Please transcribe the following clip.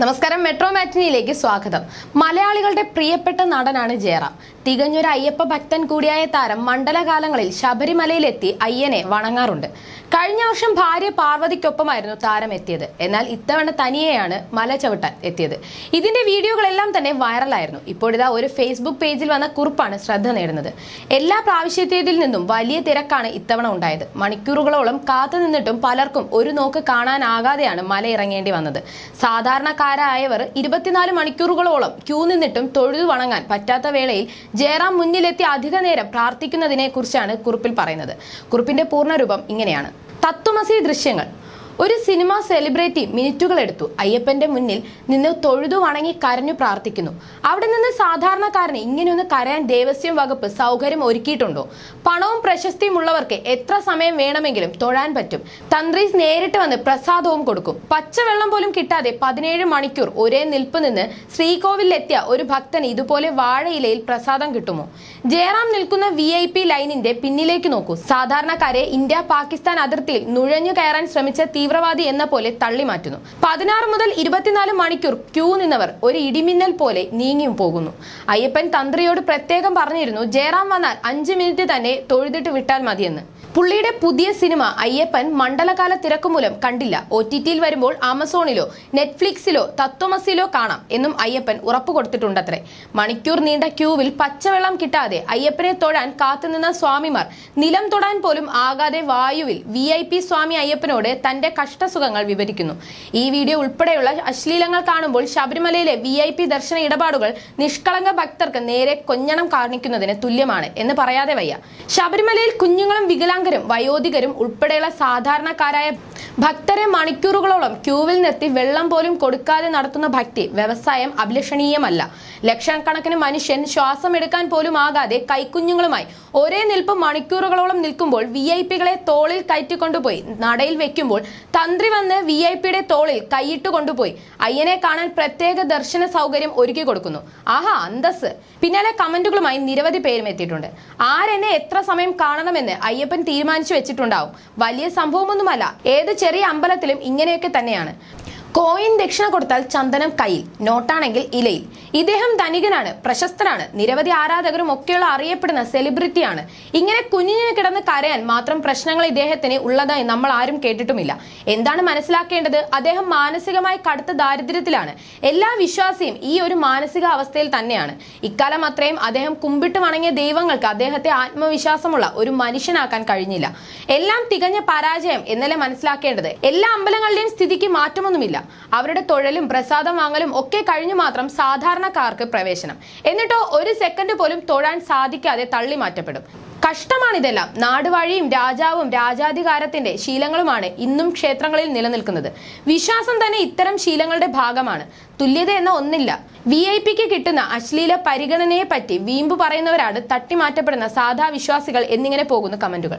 നമസ്കാരം മെട്രോ മാറ്റിനിയിലേക്ക് സ്വാഗതം. മലയാളികളുടെ പ്രിയപ്പെട്ട നടനാണ് ജയറാം. തികഞ്ഞൊരു അയ്യപ്പ ഭക്തൻ കൂടിയായ താരം മണ്ഡലകാലങ്ങളിൽ ശബരിമലയിലെത്തി അയ്യനെ വണങ്ങാറുണ്ട്. കഴിഞ്ഞ വർഷം ഭാര്യ പാർവതിക്കൊപ്പമായിരുന്നു താരം എത്തിയത്. എന്നാൽ ഇത്തവണ തനിയെയാണ് മല ചവിട്ടാൻ എത്തിയത്. ഇതിന്റെ വീഡിയോകളെല്ലാം തന്നെ വൈറലായിരുന്നു. ഇപ്പോഴിതാ ഒരു ഫേസ്ബുക്ക് പേജിൽ വന്ന കുറിപ്പാണ് ശ്രദ്ധ നേടുന്നത്. എല്ലാ പ്രാവശ്യത്തേതിൽ നിന്നും വലിയ തിരക്കാണ് ഇത്തവണ ഉണ്ടായത്. മണിക്കൂറുകളോളം കാത്തുനിന്നിട്ടും പലർക്കും ഒരു നോക്ക് കാണാനാകാതെയാണ് മല ഇറങ്ങേണ്ടി വന്നത്. സാധാരണക്കാരായവർ ഇരുപത്തിനാല് മണിക്കൂറുകളോളം ക്യൂ നിന്നിട്ടും തൊഴുതു വണങ്ങാൻ പറ്റാത്ത വേളയിൽ ജയറാം മുന്നിലെത്തി അധിക നേരം പ്രാർത്ഥിക്കുന്നതിനെ കുറിച്ചാണ് കുറിപ്പിൽ പറയുന്നത്. കുറിപ്പിന്റെ പൂർണരൂപം ഇങ്ങനെയാണ്. തത്വമസി ദൃശ്യങ്ങൾ. ഒരു സിനിമ സെലിബ്രിറ്റി മിനിറ്റുകൾ എടുത്തു. അയ്യപ്പന്റെ മുന്നിൽ നിന്ന് തൊഴുതു വണങ്ങി കരഞ്ഞു പ്രാർത്ഥിക്കുന്നു. അവിടെ നിന്ന് സാധാരണക്കാരന് ഇങ്ങനെയൊന്ന് കരയാൻ ദേവസ്വം വകുപ്പ് സൗകര്യം ഒരുക്കിയിട്ടുണ്ടോ? പണവും പ്രശസ്തിയും ഉള്ളവർക്ക് എത്ര സമയം വേണമെങ്കിലും തൊഴാൻ പറ്റും. തന്ത്രീസ് നേരിട്ട് വന്ന് പ്രസാദവും കൊടുക്കും. പച്ചവെള്ളം പോലും കിട്ടാതെ പതിനേഴ് മണിക്കൂർ ഒരേ നിൽപ്പ് നിന്ന് ശ്രീകോവിലെത്തിയ ഒരു ഭക്തൻ ഇതുപോലെ വാഴയിലയിൽ പ്രസാദം കിട്ടുമോ? ജയറാം നിൽക്കുന്ന വി ഐ പി ലൈനിന്റെ പിന്നിലേക്ക് നോക്കൂ. സാധാരണക്കാരെ ഇന്ത്യ പാകിസ്ഥാൻ അതിർത്തിയിൽ നുഴഞ്ഞു കയറാൻ ശ്രമിച്ച തീവ്രവാദി എന്ന പോലെ തള്ളി മാറ്റുന്നു. പതിനാറ് മുതൽ ഇരുപത്തിനാല് മണിക്കൂർ ക്യൂ നിന്നവർ ഒരു ഇടിമിന്നൽ പോലെ നീങ്ങിയും പോകുന്നു. അയ്യപ്പൻ തന്ത്രിയോട് പ്രത്യേകം പറഞ്ഞിരുന്നു ജയറാം വന്നാൽ അഞ്ച് മിനിറ്റ് തന്നെ തൊഴുതിട്ട് വിട്ടാൽ മതിയെന്ന്. പുള്ളിയുടെ പുതിയ സിനിമ അയ്യപ്പൻ മണ്ഡലകാല തിരക്ക് മൂലം കണ്ടില്ല. ഒ ടി ടിയിൽ വരുമ്പോൾ ആമസോണിലോ നെറ്റ്ഫ്ലിക്സിലോ തത്വമസിലോ കാണാം എന്നും അയ്യപ്പൻ ഉറപ്പു കൊടുത്തിട്ടുണ്ടത്രേ. മണിക്കൂർ നീണ്ട ക്യൂവിൽ പച്ചവെള്ളം കിട്ടാതെ അയ്യപ്പനെ തൊഴാൻ കാത്തുനിന്ന സ്വാമിമാർ നിലം തൊടാൻ പോലും ആകാതെ വായുവിൽ വി സ്വാമി അയ്യപ്പനോട് തന്റെ കഷ്ടസുഖങ്ങൾ വിവരിക്കുന്നു. ഈ വീഡിയോ ഉൾപ്പെടെയുള്ള അശ്ലീലങ്ങൾ കാണുമ്പോൾ ശബരിമലയിലെ വി ഐ പി ദർശന ഇടപാടുകൾ നിഷ്കളങ്ക ഭക്തർക്ക് നേരെ കൊഞ്ഞണം കാണിക്കുന്നതിന് തുല്യമാണ് എന്ന് പറയാതെ വയ്യ. ശബരിമലയിൽ കുഞ്ഞുങ്ങളും വികലാംഗരും വയോധികരും ഉൾപ്പെടെയുള്ള സാധാരണക്കാരായ ഭക്തരെ മണിക്കൂറുകളോളം ക്യൂവിൽ നിർത്തി വെള്ളം പോലും കൊടുക്കാതെ നടത്തുന്ന ഭക്തി വ്യവസായം അഭിലഷണീയമല്ല. ലക്ഷക്കണക്കിന് മനുഷ്യൻ ശ്വാസം എടുക്കാൻ പോലും ആകാതെ കൈക്കുഞ്ഞുങ്ങളുമായി ഒരേ നിൽപ്പ് മണിക്കൂറുകളോളം നിൽക്കുമ്പോൾ വി ഐ പികളെ തോളിൽ കയറ്റിക്കൊണ്ടുപോയി നടയിൽ വെക്കുമ്പോൾ തന്ത്രി വന്ന് വി ഐ പിയുടെ തോളിൽ കൈയിട്ട് കൊണ്ടുപോയി. അയ്യനെ കാണാൻ പ്രത്യേക ദർശന സൗകര്യം ഒരുക്കി കൊടുക്കുന്നു. ആഹാ അന്തസ് പിന്നാലെ കമന്റുകളുമായി നിരവധി പേരും എത്തിയിട്ടുണ്ട്. ആരെന്നെ എത്ര സമയം കാണണമെന്ന് അയ്യപ്പൻ തീരുമാനിച്ചു വെച്ചിട്ടുണ്ടാവും. വലിയ സംഭവമൊന്നുമല്ല. ഏത് ചെറിയ അമ്പലത്തിലും ഇങ്ങനെയൊക്കെ തന്നെയാണ്. കോയിൻ ദക്ഷിണ കൊടുത്താൽ ചന്ദനം കയ്യിൽ നോട്ടാണെങ്കിൽ ഇലയിൽ. ഇദ്ദേഹം ധനികനാണ് പ്രശസ്തനാണ് നിരവധി ആരാധകരും ഒക്കെയുള്ള അറിയപ്പെടുന്ന സെലിബ്രിറ്റിയാണ്. ഇങ്ങനെ കുഞ്ഞിനെ കിടന്ന് കരയാൻ മാത്രം പ്രശ്നങ്ങൾ ഇദ്ദേഹത്തിന് ഉള്ളതായി നമ്മൾ ആരും കേട്ടിട്ടുമില്ല. എന്താണ് മനസ്സിലാക്കേണ്ടത്? അദ്ദേഹം മാനസികമായി കടുത്ത ദാരിദ്ര്യത്തിലാണ്. എല്ലാ വിശ്വാസിയും ഈ ഒരു മാനസിക അവസ്ഥയിൽ തന്നെയാണ്. ഇക്കാലം അത്രയും അദ്ദേഹം കുമ്പിട്ട് വണങ്ങിയ ദൈവങ്ങൾക്ക് അദ്ദേഹത്തെ ആത്മവിശ്വാസമുള്ള ഒരു മനുഷ്യനാക്കാൻ കഴിഞ്ഞില്ല. എല്ലാം തികഞ്ഞ പരാജയം എന്നല്ലേ മനസ്സിലാക്കേണ്ടത്? എല്ലാ അമ്പലങ്ങളുടെയും സ്ഥിതിക്ക് മാറ്റമൊന്നുമില്ല. അവരുടെ തൊഴിലും പ്രസാദം വാങ്ങലും ഒക്കെ കഴിഞ്ഞു മാത്രം സാധാരണക്കാർക്ക് പ്രവേശനം. എന്നിട്ടോ ഒരു സെക്കൻഡ് പോലും തൊഴാൻ സാധിക്കാതെ തള്ളി മാറ്റപ്പെടും. കഷ്ടമാണിതെല്ലാം. നാടുവാഴിയും രാജാവും രാജാധികാരത്തിന്റെ ശീലങ്ങളുമാണ് ഇന്നും ക്ഷേത്രങ്ങളിൽ നിലനിൽക്കുന്നത്. വിശ്വാസം തന്നെ ഇത്തരം ശീലങ്ങളുടെ ഭാഗമാണ്. തുല്യത എന്ന ഒന്നില്ല. വി ഐ പിക്ക് കിട്ടുന്ന അശ്ലീല പരിഗണനയെ പറ്റി വീമ്പ് പറയുന്നവരാണ് തട്ടിമാറ്റപ്പെടുന്ന സാധാ വിശ്വാസികൾ എന്നിങ്ങനെ പോകുന്ന കമന്റുകൾ.